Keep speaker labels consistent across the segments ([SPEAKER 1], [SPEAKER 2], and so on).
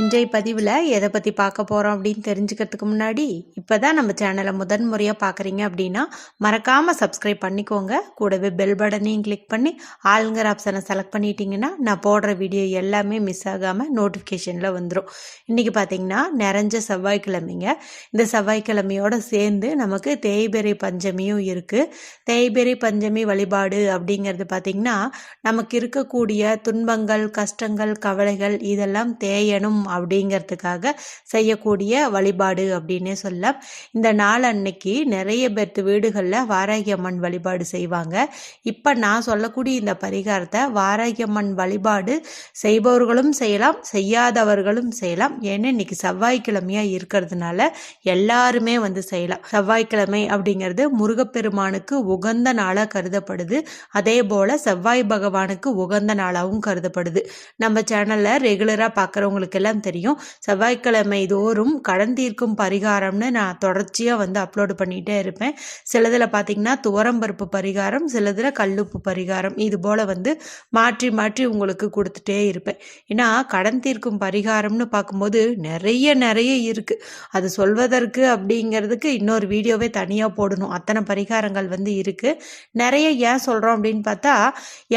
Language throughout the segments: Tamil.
[SPEAKER 1] இன்றைய பதிவில் எதை பற்றி பார்க்க போகிறோம் அப்படின்னு தெரிஞ்சுக்கிறதுக்கு முன்னாடி இப்போ தான் நம்ம சேனலை முதன் முறையாக பார்க்குறீங்க அப்படின்னா மறக்காமல் சப்ஸ்கிரைப் பண்ணிக்கோங்க. கூடவே பெல் பட்டனையும் கிளிக் பண்ணி ஆளுங்கிற ஆப்ஷனை செலக்ட் பண்ணிட்டீங்கன்னா நான் போடுற வீடியோ எல்லாமே மிஸ் ஆகாமல் நோட்டிஃபிகேஷனில் வந்துடும் இன்றைக்கி பார்த்தீங்கன்னா நிறைஞ்ச செவ்வாய்க்கிழமைங்க. இந்த செவ்வாய்க்கிழமையோடு சேர்ந்து நமக்கு தேய்பெரை பஞ்சமியும் இருக்குது தேய்பெரை பஞ்சமி வழிபாடு அப்படிங்கிறது பார்த்திங்கன்னா நமக்கு இருக்கக்கூடிய துன்பங்கள் கஷ்டங்கள் கவலைகள் இதெல்லாம் தேயணும் அப்படிங்கிறதுக்காக செய்யக்கூடிய வழிபாடு அப்படின்னே சொல்ல இந்த நாள் அன்னைக்கு நிறைய பேர்த்து வீடுகளில் வாராகி அம்மன் வழிபாடு செய்வாங்க. இப்போ நான் சொல்லக்கூடிய இந்த பரிகாரத்தை வாராகி அம்மன் வழிபாடு செய்பவர்களும் செய்யலாம் செய்யாதவர்களும் செய்யலாம். ஏன்னா இன்னைக்கு செவ்வாய்க்கிழமையாக இருக்கிறதுனால எல்லாருமே வந்து செய்யலாம். செவ்வாய்க்கிழமை அப்படிங்கிறது முருகப்பெருமானுக்கு உகந்த நாளாக கருதப்படுது. அதே போல் செவ்வாய் பகவானுக்கு உகந்த நாளாகவும் கருதப்படுது. நம்ம சேனலில் ரெகுலராக பார்க்குறவங்களுக்கு எல்லாம் தெரியும். செவ்வாய்க்கிழமை தோறும் கடன் தீர்க்கும் பரிகாரம்னு நான் தொடர்ச்சியாக வந்து அப்லோடு பண்ணிகிட்டே இருப்பேன். சிலதில் பார்த்திங்கன்னா துவரம்பருப்பு பரிகாரம் சிலதில் கல்லுப்பு பரிகாரம். இது போல் வந்து மாற்றி மாற்றி உங்களுக்கு கொடுத்துட்டே இருப்பேன். ஏன்னா கடன் தீர்க்கும் பரிகாரம்னு பார்க்கும்போது நிறைய நிறைய இருக்குது அது சொல்வதற்கு அப்படிங்கிறதுக்கு இன்னொரு வீடியோவே தனியாக போடணும். அத்தனை பரிகாரங்கள் வந்து இருக்குது நிறைய ஏன் சொல்கிறோம் அப்படின்னு பார்த்தா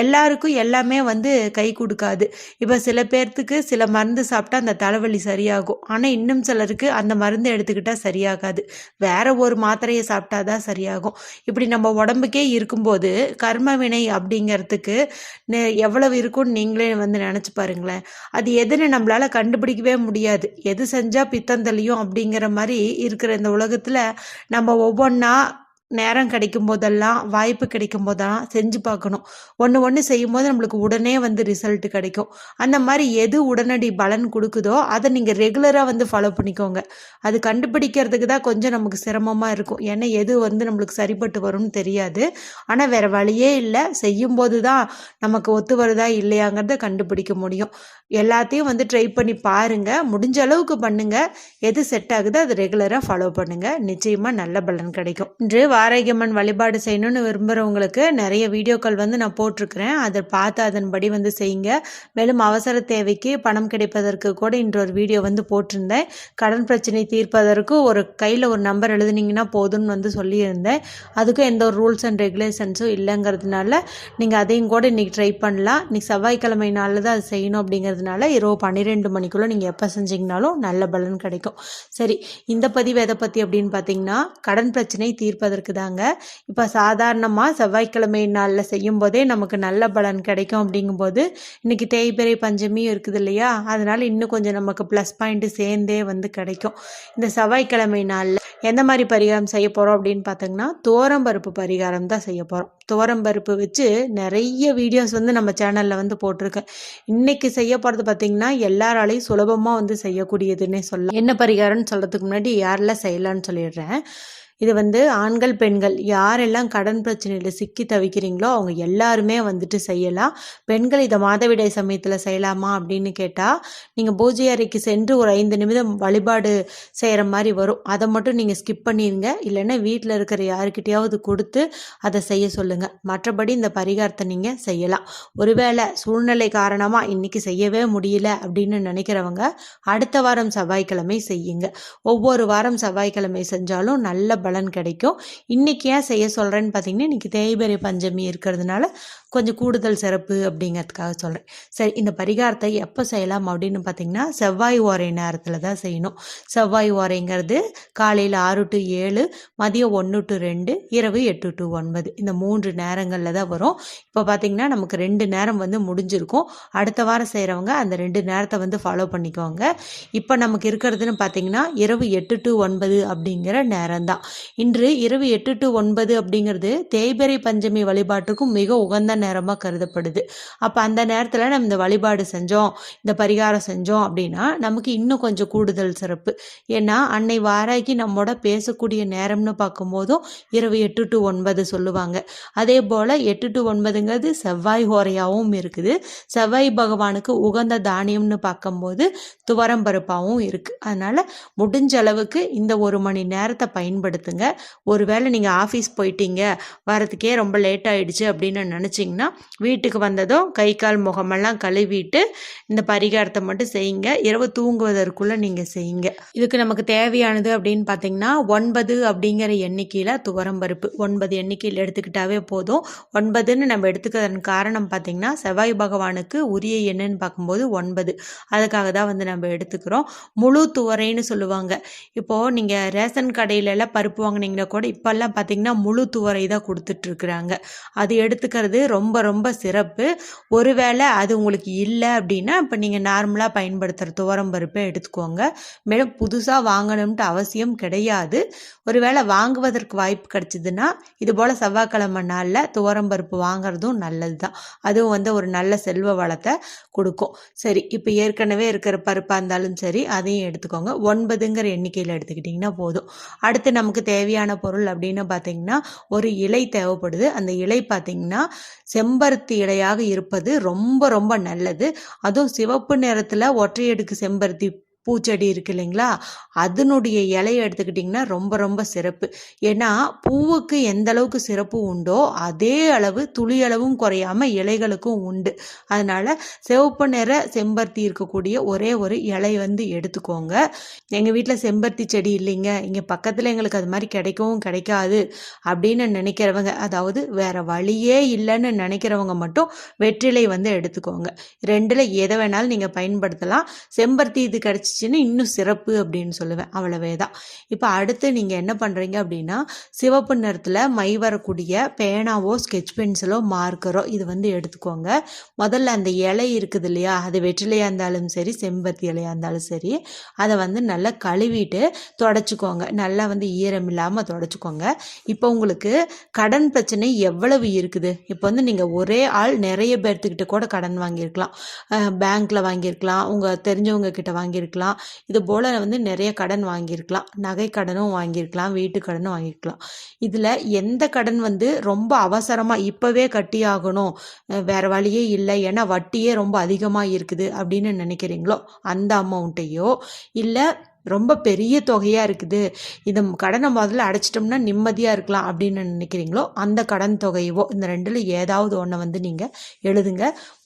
[SPEAKER 1] எல்லாருக்கும் எல்லாமே வந்து கை கொடுக்காது. இப்போ சில பேர்த்துக்கு சில மருந்து சாப்பிட்டா அந்த தலைவலி சரியாகும். ஆனால் இன்னும் சிலருக்கு அந்த மருந்தை எடுத்துக்கிட்டால் சரியாகாது. வேற ஒரு மாத்திரையை சாப்பிட்டா தான் சரியாகும். இப்படி நம்ம உடம்புக்கே இருக்கும்போது கர்ம வினை அப்படிங்கிறதுக்கு எவ்வளவு இருக்கும்னு நீங்களே வந்து நினச்சி பாருங்களேன். அது எதுன்னு நம்மளால் கண்டுபிடிக்கவே முடியாது. எது செஞ்சால் பித்தந்தளியும் அப்படிங்கிற மாதிரி இருக்கிற இந்த உலகத்தில் நம்ம ஒவ்வொன்றா நேரம் கிடைக்கும் போதெல்லாம் வாய்ப்பு கிடைக்கும் போதெல்லாம் செஞ்சு பார்க்கணும். ஒன்று ஒன்று செய்யும் போது நம்மளுக்கு உடனே வந்து ரிசல்ட் கிடைக்கும். அந்த மாதிரி எது உடனடி பலன் கொடுக்குதோ அதை நீங்கள் ரெகுலராக வந்து ஃபாலோ பண்ணிக்கோங்க. அது கண்டுபிடிக்கிறதுக்கு தான் கொஞ்சம் நமக்கு சிரமமாக இருக்கும். ஏன்னா எது வந்து நம்மளுக்கு சரிப்பட்டு வரும்னு தெரியாது. ஆனால் வேறு வழியே இல்லை. செய்யும்போது தான் நமக்கு ஒத்து வருதா இல்லையாங்கிறத கண்டுபிடிக்க முடியும். எல்லாத்தையும் வந்து ட்ரை பண்ணி பாருங்கள் முடிஞ்ச அளவுக்கு பண்ணுங்கள் எது செட் ஆகுதோ அது ரெகுலராக ஃபாலோ பண்ணுங்கள் நிச்சயமாக நல்ல பலன் கிடைக்கும். இன்று வாராகியம்மன் வழிபாடு செய்யணும்னு விரும்புகிறவங்களுக்கு நிறைய வீடியோக்கள் வந்து நான் போட்டிருக்கிறேன். அதை பார்த்து அதன்படி வந்து செய்யுங்க. மேலும் அவசர தேவைக்கு பணம் கிடைப்பதற்கு கூட இன்று ஒரு வீடியோ வந்து போட்டிருந்தேன். கடன் பிரச்சனை தீர்ப்பதற்கு ஒரு கையில் ஒரு நம்பர் எழுதுனீங்கன்னா போதும்னு வந்து சொல்லியிருந்தேன். அதுக்கும் எந்த ஒரு ரூல்ஸ் அண்ட் ரெகுலேஷன்ஸும் இல்லைங்கிறதுனால நீங்கள் அதையும் கூட இன்றைக்கி ட்ரை பண்ணலாம். இன்றைக்கி செவ்வாய்க்கிழமை நாளில் தான் அது செய்யணும் அப்படிங்கிறதுனால இரவு பன்னிரெண்டு மணிக்குள்ளே நீங்கள் எப்போ செஞ்சிங்கனாலும் நல்ல பலன் கிடைக்கும். சரி இந்த பதிவு எதை பற்றி அப்படின்னு பார்த்தீங்கன்னா கடன் பிரச்சனை தீர்ப்பதற்கு இருக்குதாங்க. இப்போ சாதாரணமாக செவ்வாய்க்கிழமை நாளில் செய்யும் போதே நமக்கு நல்ல பலன் கிடைக்கும் அப்படிங்கும்போது இன்றைக்கி தேய்பிறை பஞ்சமியும் இருக்குது இல்லையா? அதனால் இன்னும் கொஞ்சம் நமக்கு ப்ளஸ் பாயிண்ட்டு சேர்ந்தே வந்து கிடைக்கும். இந்த செவ்வாய்க்கிழமை நாளில் எந்த மாதிரி பரிகாரம் செய்ய போகிறோம் அப்படின்னு பார்த்தீங்கன்னா தோரம்பருப்பு பரிகாரம் தான் செய்ய போகிறோம் துவரம்பருப்பு வச்சு நிறைய வீடியோஸ் வந்து நம்ம சேனலில் வந்து போட்டிருக்கேன். இன்றைக்கி செய்ய போகிறது பார்த்திங்கன்னா எல்லாராலையும் சுலபமாக வந்து செய்யக்கூடியதுன்னே சொல்லலாம். என்ன பரிகாரம்னு சொல்கிறதுக்கு முன்னாடி யாரெல்லாம் செய்யலான்னு சொல்லிடுறேன். இது வந்து ஆண்கள் பெண்கள் யாரெல்லாம் கடன் பிரச்சனையில் சிக்கி தவிக்கிறீங்களோ அவங்க எல்லாருமே வந்துட்டு செய்யலாம். பெண்கள் இதை மாதவிடாய் சமயத்தில் செய்யலாமா அப்படின்னு கேட்டால் நீங்கள் பூஜை அறைக்கு சென்று ஒரு ஐந்து நிமிடம் வழிபாடு செய்கிற மாதிரி வரும். அதை மட்டும் நீங்கள் ஸ்கிப் பண்ணிடுங்க இல்லைன்னா வீட்டில் இருக்கிற யாருக்கிட்டையாவது கொடுத்து அதை செய்ய சொல்லுங்கள் மற்றபடி இந்த பரிகாரத்தை நீங்கள் செய்யலாம். ஒருவேளை சூழ்நிலை காரணமாக இன்றைக்கி செய்யவே முடியல அப்படின்னு நினைக்கிறவங்க அடுத்த வாரம் செவ்வாய்க்கிழமை செய்யுங்க. ஒவ்வொரு வாரம் செவ்வாய்க்கிழமை செஞ்சாலும் நல்ல பலன் கிடைக்கும். இன்றைக்கி ஏன் செய்ய சொல்கிறேன்னு பார்த்தீங்கன்னா இன்றைக்கி தேய்பிரை பஞ்சமி இருக்கிறதுனால கொஞ்சம் கூடுதல் சிறப்பு அப்படிங்கிறதுக்காக சொல்கிறேன் சரி இந்த பரிகாரத்தை எப்போ செய்யலாம் அப்படின்னு பார்த்தீங்கன்னா செவ்வாய் ஓரை நேரத்தில் தான் செய்யணும். செவ்வாய் ஓரைங்கிறது காலையில் ஆறு டு ஏழு மதியம் ஒன்று டு ரெண்டு இரவு எட்டு டு ஒன்பது. இந்த மூன்று நேரங்களில் தான் வரும். இப்போ பார்த்தீங்கன்னா நமக்கு ரெண்டு நேரம் வந்து முடிஞ்சிருக்கும். அடுத்த வாரம் செய்கிறவங்க அந்த ரெண்டு நேரத்தை வந்து ஃபாலோ பண்ணிக்குவாங்க இப்போ நமக்கு இருக்கிறதுன்னு பார்த்தீங்கன்னா இரவு எட்டு டு ஒன்பது அப்படிங்கிற நேரம் தான் இன்று இரவு எட்டு டு ஒன்பது அப்படிங்கிறது தேய்பிறை பஞ்சமி வழிபாட்டுக்கும் மிக உகந்த நேரமாக கருதப்படுது. அப்போ அந்த நேரத்தில் நம்ம இந்த வழிபாடு செஞ்சோம் இந்த பரிகாரம் செஞ்சோம் அப்படின்னா நமக்கு இன்னும் கொஞ்சம் கூடுதல் சிறப்பு. ஏன்னா அன்னை வாராகி நம்மோட பேசக்கூடிய நேரம்னு பார்க்கும்போதும் இரவு எட்டு டு ஒன்பது சொல்லுவாங்க. அதே போல் எட்டு டு ஒன்பதுங்கிறது செவ்வாய் ஹோரையாகவும் இருக்குது. செவ்வாய் பகவானுக்கு உகந்த தானியம்னு பார்க்கும்போது துவரம் பருப்பாகவும் இருக்குது அதனால் முடிஞ்ச அளவுக்கு இந்த ஒரு மணி நேரத்தை பயன்படுத்த பயன்படுத்துங்க ஒருவேளை நீங்கள் ஆஃபீஸ் போயிட்டீங்க வரதுக்கே ரொம்ப லேட் ஆகிடுச்சு அப்படின்னு நினச்சிங்கன்னா வீட்டுக்கு வந்ததும் கை கால் முகமெல்லாம் கழுவிட்டு இந்த பரிகாரத்தை மட்டும் செய்யுங்க. இரவு தூங்குவதற்குள்ளே நீங்கள் செய்யுங்க. இதுக்கு நமக்கு தேவையானது அப்படின்னு பார்த்தீங்கன்னா ஒன்பது அப்படிங்கிற எண்ணிக்கையில் துவரம்பருப்பு ஒன்பது எண்ணிக்கையில் எடுத்துக்கிட்டாவே போதும். ஒன்பதுன்னு நம்ம எடுத்துக்கிறதன் காரணம் பார்த்தீங்கன்னா செவ்வாய் பகவானுக்கு உரிய எண்ணுன்னு பார்க்கும்போது ஒன்பது. அதுக்காக தான் வந்து நம்ம எடுத்துக்கிறோம். முழு துவரைன்னு சொல்லுவாங்க. இப்போது நீங்கள் ரேஷன் கடையிலலாம் பருப்பு பருப்பு கூட இப்போல்லாம் பார்த்தீங்கன்னா முழு துவரை தான் கொடுத்துட்ருக்குறாங்க. அது எடுத்துக்கிறது ரொம்ப ரொம்ப சிறப்பு. ஒருவேளை அது உங்களுக்கு இல்லை அப்படின்னா இப்போ நீங்கள் நார்மலாக பயன்படுத்துகிற துவரம் பருப்பை எடுத்துக்கோங்க. மேலும் புதுசாக வாங்கணும்ட்டு அவசியம் கிடையாது. ஒருவேளை வாங்குவதற்கு வாய்ப்பு கிடைச்சிதுன்னா இது போல் செவ்வாய்க்கிழமை நாளில் துவரம் பருப்பு வாங்குறதும் நல்லது தான் அதுவும் வந்து ஒரு நல்ல செல்வ வளத்தை கொடுக்கும். சரி இப்போ ஏற்கனவே இருக்கிற பருப்பாக இருந்தாலும் சரி அதையும் எடுத்துக்கோங்க. ஒன்பதுங்கிற எண்ணிக்கையில் எடுத்துக்கிட்டிங்கன்னா போதும். அடுத்து நமக்கு தேவையான பொருள் அப்படின்னு பார்த்தீங்கன்னா ஒரு இலை தேவைப்படுது. அந்த இலை பார்த்தீங்கன்னா செம்பருத்தி இலையாக இருப்பது ரொம்ப ரொம்ப நல்லது. அதுவும் சிவப்பு நிறத்தில் ஒற்றையடுக்கு செம்பருத்தி பூச்செடி இருக்கு இல்லைங்களா? அதனுடைய இலையை எடுத்துக்கிட்டிங்கன்னா ரொம்ப ரொம்ப சிறப்பு. ஏன்னா பூவுக்கு எந்த அளவுக்கு சிறப்பு உண்டோ அதே அளவு துளி அளவும் குறையாம இலைகளுக்கும் உண்டு. அதனால் சிவப்பு நிற செம்பருத்தி இருக்கக்கூடிய ஒரே ஒரு இலை வந்து எடுத்துக்கோங்க. எங்கள் வீட்டில் செம்பருத்தி செடி இல்லைங்க. இங்கே பக்கத்தில் எங்களுக்கு அது மாதிரி கிடைக்கவும் கிடைக்காது அப்படின்னு நினைக்கிறவங்க அதாவது வேற வழியே இல்லைன்னு நினைக்கிறவங்க மட்டும் வெற்றிலை வந்து எடுத்துக்கோங்க. ரெண்டில் எதை வேணாலும் நீங்கள் பயன்படுத்தலாம். செம்பருத்தி இது கிடச்சிச்சின்னு இன்னும் சிறப்பு அப்படின்னு சொல்லுவேன். அவ்வளவே தான். இப்போ அடுத்து நீங்கள் என்ன பண்ணுறீங்க அப்படின்னா சிவப்பு நிறத்தில் மை வரக்கூடிய பேனாவோ ஸ்கெட்ச் பென்சிலோ மார்க்கரோ இது வந்து எடுத்துக்கோங்க. முதல்ல அந்த இலை இருக்குது இல்லையா? அது வெற்றிலையாக இருந்தாலும் சரி செம்பருத்தி இலையாக இருந்தாலும் சரி அதை வந்து நல்லா கழுவிட்டு தொடச்சிக்கோங்க. நல்லா வந்து ஈரம் இல்லாமல் தொடச்சிக்கோங்க. இப்போ உங்களுக்கு கடன் பிரச்சனை எவ்வளவு இருக்குது? இப்போ வந்து நீங்கள் ஒரே ஆள் நிறைய பேர்த்துக்கிட்ட கூட கடன் வாங்கியிருக்கலாம். பேங்க்கில் வாங்கியிருக்கலாம். உங்கள் தெரிஞ்சவங்க கிட்ட வாங்கியிருக்கலாம். இது போல் வந்து நிறைய கடன் வாங்கியிருக்கலாம். நகை கடனும் வாங்கியிருக்கலாம். வீட்டு கடனும் வாங்கியிருக்கலாம். இதில் எந்த கடன் வந்து ரொம்ப அவசரமாக இப்போவே கட்டி ஆகணும் வேற வழியே இல்லை. ஏன்னா வட்டியே ரொம்ப அதிகமாக இருக்குது அப்படின்னு நினைக்கிறீங்களோ அந்த அமௌண்ட்டையோ? இல்லை ரொம்ப பெரிய தொகையாக இருக்குது. இதை கடனை முதல்ல அடைச்சிட்டோம்னா நிம்மதியாக இருக்கலாம் அப்படின்னு நினைக்கிறீங்களோ அந்த கடன் தொகையவோ இந்த ரெண்டில் ஏதாவது ஒன்றை வந்து நீங்கள் எழுதுங்க.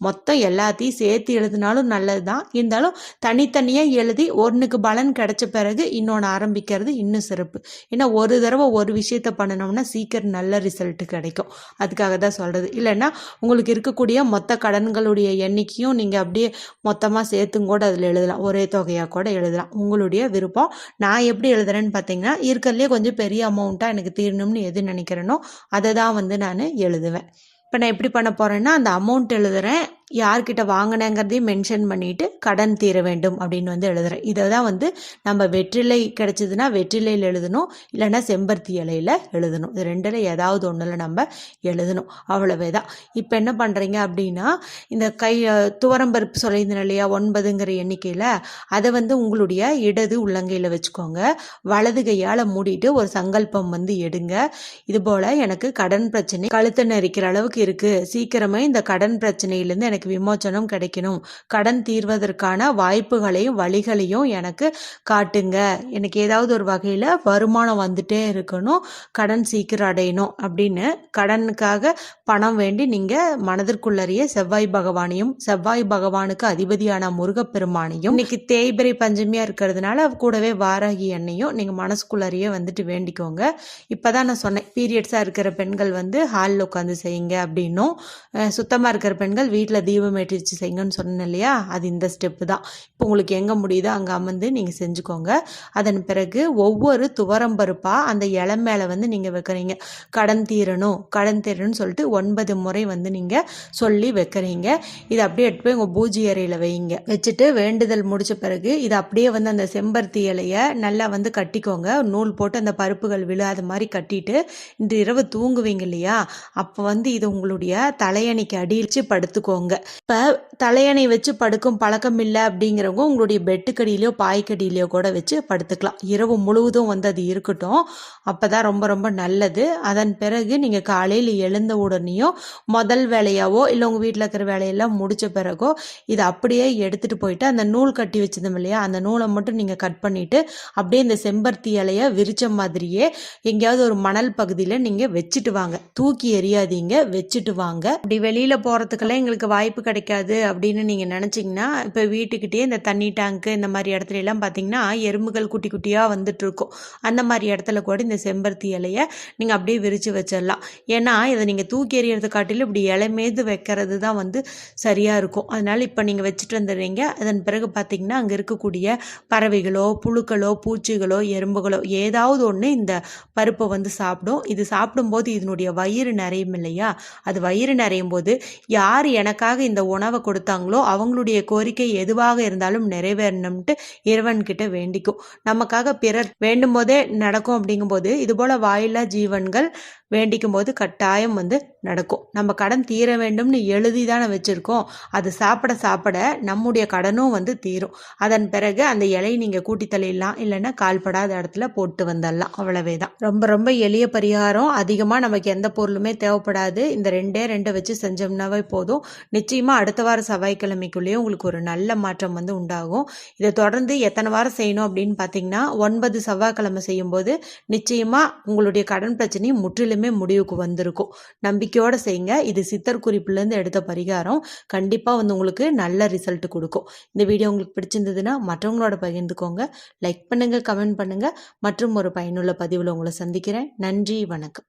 [SPEAKER 1] மொத்தம் எல்லாத்தையும் சேர்த்து எழுதினாலும் நல்லது தான் இருந்தாலும் தனித்தனியாக எழுதி ஒன்றுக்கு பலன் கிடைச்ச பிறகு இன்னொன்று ஆரம்பிக்கிறது இன்னும் சிறப்பு. ஏன்னா ஒரு தடவை ஒரு விஷயத்த பண்ணினோம்னா சீக்கிரம் நல்ல ரிசல்ட் கிடைக்கும். அதுக்காக தான் சொல்கிறது இல்லைன்னா உங்களுக்கு இருக்கக்கூடிய மொத்த கடன்களுடைய எண்ணிக்கையும் நீங்கள் அப்படியே மொத்தமாக சேர்த்தும் கூட அதில் எழுதலாம். ஒரே தொகையாக கூட எழுதலாம். உங்களுடைய விருப்பம். நான் எப்படி எழுதுறேன்னு பார்த்தீங்கன்னா இருக்கிறதுலே கொஞ்சம் பெரிய அமௌண்ட்டாக எனக்கு தீரணும்னு எது நினைக்கிறேனோ அதை தான் வந்து நான் எழுதுவேன். இப்போ நான் எப்படி பண்ண போகிறேன்னா அந்த அமௌண்ட் எழுதுறேன். யார்கிட்ட வாங்கினேங்கிறதையும் மென்ஷன் பண்ணிட்டு கடன் தீர வேண்டும் அப்படின்னு வந்து எழுதுறேன். இதை தான் வந்து நம்ம வெற்றிலை கிடைச்சதுன்னா வெற்றிலையில் எழுதணும் இல்லைன்னா செம்பருத்தி இலையில் எழுதணும். இது ரெண்டில் ஏதாவது ஒன்றில் நம்ம எழுதணும். அவ்வளவே தான் இப்போ என்ன பண்ணுறீங்க அப்படின்னா இந்த கை துவரம்பருப்பு சொல்லியிருந்தேன் இல்லையா ஒன்பதுங்கிற எண்ணிக்கையில் அதை வந்து உங்களுடைய இடது உள்ளங்கையில் வச்சுக்கோங்க. வலது கையால் மூடிட்டு ஒரு சங்கல்பம் வந்து எடுங்க. இது போல் எனக்கு கடன் பிரச்சனை கழுத்தை நெரிக்கிற அளவுக்கு இருக்குது சீக்கிரமே இந்த கடன் பிரச்சனையிலேருந்து எனக்கு விமோச்சனம் கிடைக்கணும். கடன் தீர்வதற்கான வாய்ப்புகளையும் வழிகளையும் எனக்கு காட்டுங்க. எனக்கு ஏதாவது ஒரு வகையில் வருமானம் வந்துட்டே இருக்கணும். கடன் சீக்கிரம் அடையணும் அப்படின்னு கடனுக்காக பணம் வேண்டி நீங்கள் மனதிற்குள்ளறிய செவ்வாய் பகவானையும் செவ்வாய் பகவானுக்கு அதிபதியான முருகப்பெருமானையும் இன்னைக்கு தேய்பிரை பஞ்சமியாக இருக்கிறதுனால கூடவே வாராகி எண்ணையும் நீங்கள் மனசுக்குள்ளறிய வந்துட்டு வேண்டிக்கோங்க. இப்போ தான் நான் சொன்னேன் பீரியட்ஸாக இருக்கிற பெண்கள் வந்து ஹாலில் உட்காந்து செய்யுங்க அப்படின்னும். சுத்தமாக இருக்கிற பெண்கள் வீட்டில் தீபம் ஏற்றிச்சு செய்யுங்கன்னு சொன்னேன் இல்லையா? அது இந்த ஸ்டெப்பு தான். இப்போ உங்களுக்கு எங்கே முடியுதோ அங்கே அமர்ந்து நீங்கள் செஞ்சுக்கோங்க. அதன் பிறகு ஒவ்வொரு துவரம் பருப்பாக அந்த இலை மேலே வந்து நீங்கள் வைக்கிறீங்க. கடன் தீரணும் கடன் தீரணும்னு சொல்லிட்டு ஒன்பது முறை வந்து நீங்கள் சொல்லி வைக்கிறீங்க. இதை அப்படியே எடுத்து போய் உங்கள் பூஜை அறையில் வைங்க. வச்சுட்டு வேண்டுதல் முடிச்ச பிறகு இதை அப்படியே வந்து அந்த செம்பருத்தி இலையை நல்லா வந்து கட்டிக்கோங்க. நூல் போட்டு அந்த பருப்புகள் விழாத மாதிரி கட்டிட்டு இன்று இரவு தூங்குவீங்க இல்லையா? அப்போ வந்து இது உங்களுடைய தலையணைக்கு அடிச்சு படுத்துக்கோங்க. இப்போ தலையணை வச்சு படுக்கும் பழக்கம் இல்லை அப்படிங்கிறவங்க உங்களுடைய பெட்டுக்கடியிலையோ பாய்க்கடியிலையோ கூட வச்சு படுத்துக்கலாம். இரவு முழுவதும் வந்து அது இருக்கட்டும். அப்போ தான் ரொம்ப ரொம்ப நல்லது. அதன் பிறகு நீங்கள் காலையில் எழுந்த உடனேயோ முதல் வேலையாவோ இல்லை உங்கள் வீட்டில் இருக்கிற வேலையெல்லாம் முடிச்ச பிறகோ இதை அப்படியே எடுத்துகிட்டு போயிட்டு அந்த நூல் கட்டி வச்சிருந்தோம் இல்லையா? அந்த நூலை மட்டும் நீங்கள் கட் பண்ணிவிட்டு அப்படியே இந்த செம்பருத்தி இலையை விரிச்ச மாதிரியே எங்கேயாவது ஒரு மணல் பகுதியில் நீங்கள் வச்சுட்டு வாங்க. தூக்கி எறியாதீங்க. வச்சுட்டு வாங்க. அப்படி வெளியில் போகிறதுக்கெல்லாம் எங்களுக்கு வாய்ப்பு வாய்ப்பு கிடைக்காது அப்படின்னு நீங்கள் நினச்சிங்கன்னா இப்போ வீட்டுக்கிட்டே இந்த தண்ணி டேங்க்கு இந்த மாதிரி இடத்துல எல்லாம் பார்த்தீங்கன்னா எறும்புகள் குட்டி குட்டியாக வந்துட்டுருக்கும். அந்த மாதிரி இடத்துல கூட இந்த செம்பருத்தி இலையை நீங்கள் அப்படியே விரித்து வச்சிடலாம். ஏன்னா இதை நீங்கள் தூக்கி எறியறதை காட்டிலும் இப்படி இலை வைக்கிறது தான் வந்து சரியாக இருக்கும். அதனால் இப்போ நீங்கள் வச்சுட்டு வந்துடுறீங்க. அதன் பிறகு பார்த்தீங்கன்னா அங்கே இருக்கக்கூடிய பறவைகளோ புழுக்களோ பூச்சிகளோ எறும்புகளோ ஏதாவது ஒன்று இந்த பருப்பை வந்து சாப்பிடும். இது சாப்பிடும்போது இதனுடைய வயிறு நிறையும் இல்லையா? அது வயிறு நிறையும் போது யார் எனக்காக இந்த உணவை கொடுத்தாங்களோ அவங்களுடைய கோரிக்கை எதுவாக இருந்தாலும் நிறைவேறணும்ட்டு இறைவன்கிட்ட வேண்டிக்கும். நமக்காக பிறர் வேண்டும் போதே நடக்கும் அப்படிங்கும்போது இதுபோல் வாயில்லா ஜீவன்கள் வேண்டிக்கும் போது கட்டாயம் வந்து நடக்கும். நம்ம கடன் தீர வேண்டும்னு எழுதி தானே வச்சுருக்கோம். அது சாப்பிட சாப்பிட நம்முடைய கடனும் வந்து தீரும். அதன் பிறகு அந்த இலையை நீங்கள் கூட்டி தள்ளிடலாம். இல்லைன்னா கால்படாத இடத்துல போட்டு வந்துடலாம். அவ்வளவே தான் ரொம்ப ரொம்ப எளிய பரிகாரம். அதிகமாக நமக்கு எந்த பொருளுமே தேவைப்படாது. இந்த ரெண்டே ரெண்டை வச்சு செஞ்சோம்னாவே போதும். நிச்சயமாக அடுத்த வாரம் செவ்வாய்க்கிழமைக்குள்ளேயே உங்களுக்கு ஒரு நல்ல மாற்றம் வந்து உண்டாகும். இதை தொடர்ந்து எத்தனை வாரம் செய்யணும் அப்படின்னு பார்த்தீங்கன்னா ஒன்பது செவ்வாய்க்கிழமை செய்யும்போது நிச்சயமாக உங்களுடைய கடன் பிரச்சனையும் முற்றிலும் முடிவுக்கு வந்திருக்கும். நம்பிக்கையோடு செய்யுங்க. இது சித்தர் குறிப்புலேருந்து எடுத்த பரிகாரம். கண்டிப்பாக வந்து உங்களுக்கு நல்ல ரிசல்ட் கொடுக்கும். இந்த வீடியோ உங்களுக்கு பிடிச்சிருந்ததுன்னா மற்றவங்களோட பகிர்ந்துக்கோங்க. லைக் பண்ணுங்கள் கமெண்ட் பண்ணுங்கள் மற்றும் ஒரு பயனுள்ள பதிவில் உங்களை சந்திக்கிறேன். நன்றி வணக்கம்.